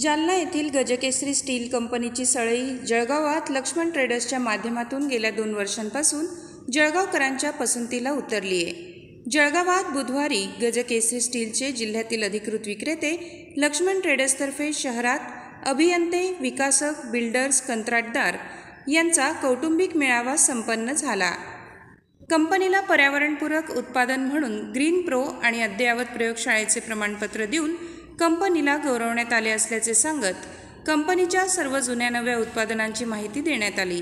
जालना येथील गजकेसरी स्टील कंपनीची सळई जळगावात लक्ष्मण ट्रेडर्सच्या माध्यमातून गेल्या दोन वर्षांपासून जळगावकरांच्या पसंतीला उतरली आहे. जळगावात बुधवारी गजकेसरी स्टीलचे जिल्ह्यातील अधिकृत विक्रेते लक्ष्मण ट्रेडर्सतर्फे शहरात अभियंते विकासक बिल्डर्स कंत्राटदार यांचा कौटुंबिक मेळावा संपन्न झाला. कंपनीला पर्यावरणपूरक उत्पादन म्हणून ग्रीन प्रो आणि अद्ययावत प्रयोगशाळेचे प्रमाणपत्र देऊन कंपनीला गौरवण्यात आले असल्याचे सांगत कंपनीच्या सर्व जुन्या नव्या उत्पादनांची माहिती देण्यात आली.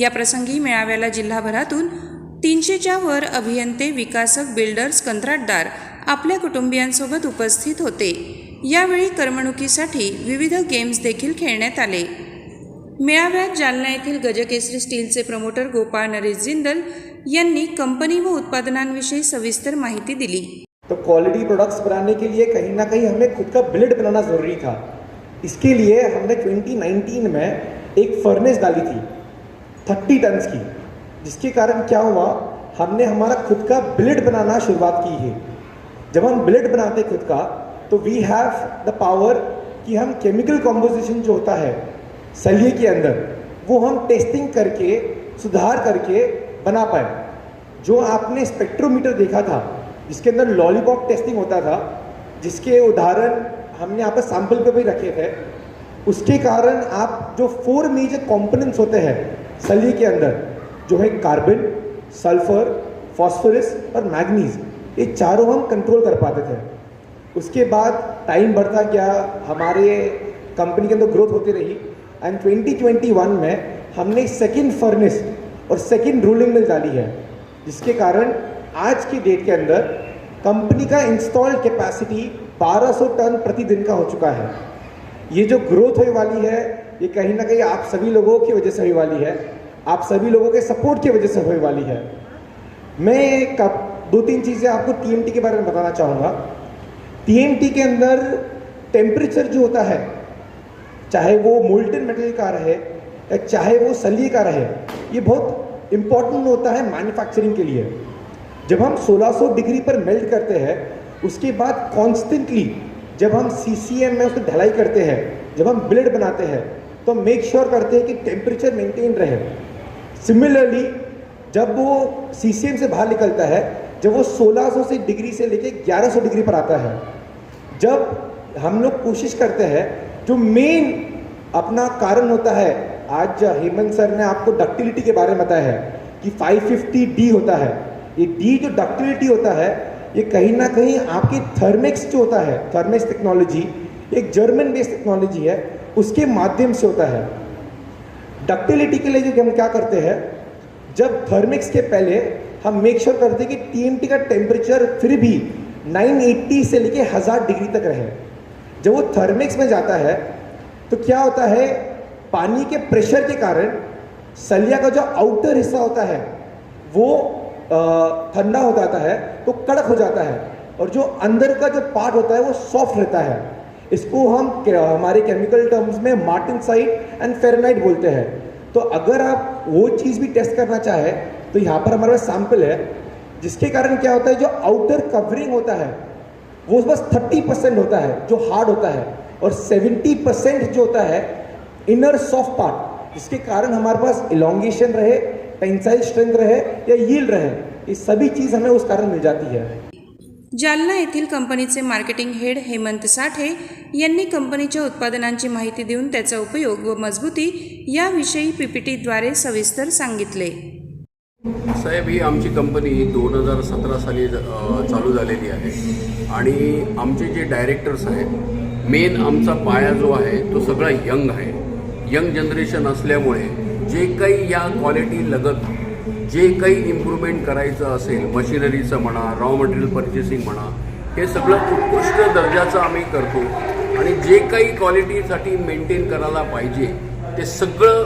या प्रसंगी मेळाव्याला जिल्हाभरातून तीनशेच्या वर अभियंते विकासक बिल्डर्स कंत्राटदार आपल्या कुटुंबियांसोबत उपस्थित होते. यावेळी करमणुकीसाठी विविध गेम्स देखील खेळण्यात आले. मेळाव्यात जालना येथील गजकेसरी स्टीलचे प्रमोटर गोपाळ नरेश जिंदल यांनी कंपनी व उत्पादनांविषयी सविस्तर माहिती दिली. तो क्वालिटी प्रोडक्ट्स बनाने के लिए कहीं ना कहीं हमें खुद का बिल्ड बनाना ज़रूरी था। इसके लिए हमने 2019 में एक फर्नेस डाली थी 30 टन्स की, जिसके कारण क्या हुआ, हमने हमारा खुद का बिल्ड बनाना शुरुआत की है। जब हम बिल्ड बनाते खुद का तो वी हैव द पावर कि हम केमिकल कॉम्पोजिशन जो होता है, सलिए के अंदर, वो हम टेस्टिंग करके, सुधार करके बना पाए। जो आपने स्पेक्ट्रोमीटर देखा था जिसके अंदर लॉलीपॉप टेस्टिंग होता था, जिसके उदाहरण हमने यहाँ पर सैंपल पे भी रखे थे, उसके कारण आप जो फोर मेजर कंपोनेंट्स होते हैं सलिए के अंदर, जो है कार्बन सल्फ़र फॉस्फोरस और मैग्नीज ये चारों हम कंट्रोल कर पाते थे। उसके बाद टाइम बढ़ता गया, हमारे कंपनी के अंदर ग्रोथ होती रही एंड 2021 में हमने सेकंड फर्नेस और सेकंड रोलिंग मिल डाली है, जिसके कारण आज की डेट के अंदर कंपनी का इंस्टॉल कैपेसिटी 1200 टन प्रतिदिन का हो चुका है। ये जो ग्रोथ होने वाली है, ये कहीं ना कहीं आप सभी लोगों की वजह से होने वाली है। आप सभी लोगों के सपोर्ट की वजह से होने वाली है। मैं दो तीन चीज़ें आपको टीएमटी के बारे में बताना चाहूँगा। टीएमटी के अंदर टेम्परेचर जो होता है, चाहे वो मोल्टन मेटल का रहे, या चाहे वो सलिए का रहे, ये बहुत इम्पोर्टेंट होता है मैन्युफैक्चरिंग के लिए। जब हम 1600 डिग्री पर मेल्ट करते हैं, उसके बाद कॉन्स्टेंटली जब हम सीसीएम में उसको ढलाई करते हैं, जब हम ब्लेड बनाते हैं तो मेक श्योर sure करते हैं कि टेम्परेचर मेंटेन रहे। सिमिलरली जब वो सीसीएम से बाहर निकलता है, जब वो 1600 से डिग्री से लेके 1100 डिग्री पर आता है, जब हम लोग कोशिश करते हैं, जो मेन अपना कारण होता है, आज हेमंत सर ने आपको डक्टिलिटी के बारे में बताया है कि 550 डी होता है। ये डी जो डक्टिलिटी होता है, ये कहीं ना कहीं आपकी थर्मिक्स जो होता है थर्मिक्स टेक्नोलॉजी एक जर्मन बेस्ड टेक्नोलॉजी है, उसके माध्यम से होता है। डक्टिलिटी के लिए जो हम क्या करते हैं, जब थर्मिक्स के पहले हम मेक श्योर sure करते हैं कि टीएमटी का टेम्परेचर फिर भी 980 से लेके हज़ार डिग्री तक रहे। जब वो थर्मिक्स में जाता है तो क्या होता है, पानी के प्रेशर के कारण सलिया का जो आउटर हिस्सा होता है, वो ठंडा हो जाता है तो कड़क हो जाता है। और जो अंदर का जो पार्ट होता है, वो सॉफ्ट रहता है। इसको हम हमारे केमिकल टर्म्स में मार्टिन साइड एंड फेरनाइट बोलते हैं। तो अगर आप वो चीज़ भी टेस्ट करना चाहे तो यहाँ पर हमारे पास सैंपल है, जिसके कारण क्या होता है, जो आउटर कवरिंग होता है, वो बस थर्टी परसेंट होता है, जो हार्ड होता है। और सेवेंटी परसेंट जो होता है इनर सॉफ्ट पार्ट जिसके कारण हमारे पास इलोंगेशन रहे टेंसाइल स्ट्रेंथ रहे या यील्ड रहे ये सभी चीज़ हमें उस कारण मिल जाती है। जालना येथील कंपनीचे मार्केटिंग हेड हेमंत साठे यांनी कंपनीच्या उत्पादनांची माहिती देऊन त्याचा उपयोग व मजबूती याविषयी पीपीटीद्वारे सविस्तर सांगितले. साहेब ही आमची कंपनी दोन हजार सतरा साली चालू झालेली आहे. आणि आमचे जे डायरेक्टर्स आहेत मेन आमचा पाया जो आहे तो सगळा यंग आहे. यंग जनरेशन असल्यामुळे जे काही या क्वालिटी लगत जे काही इम्प्रूव्हमेंट करायचं असेल मशिनरीचं म्हणा रॉ मटेरियल पर्चेसिंग म्हणा हे सगळं उत्कृष्ट दर्जाचं आम्ही करतो. आणि जे काही क्वालिटीसाठी मेंटेन करायला पाहिजे ते सगळं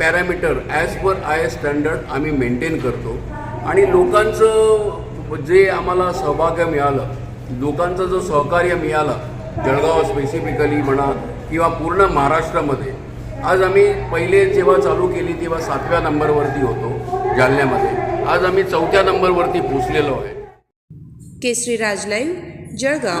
parameter as per I S standard आम्ही मेंटेन करतो. आणि लोकांचं जे आम्हाला सहभाग्य मिळालं लोकांचं जो सहकार्य मिळालं जळगाव स्पेसिफिकली म्हणा किंवा पूर्ण महाराष्ट्रामध्ये आज आम्ही पहिले जेव्हा चालू केली तेव्हा सातव्या नंबरवरती होतो जालन्यामध्ये. आज आम्ही चौथ्या नंबरवरती पोचलेलो आहे. केसरी राजलाई जळगाव.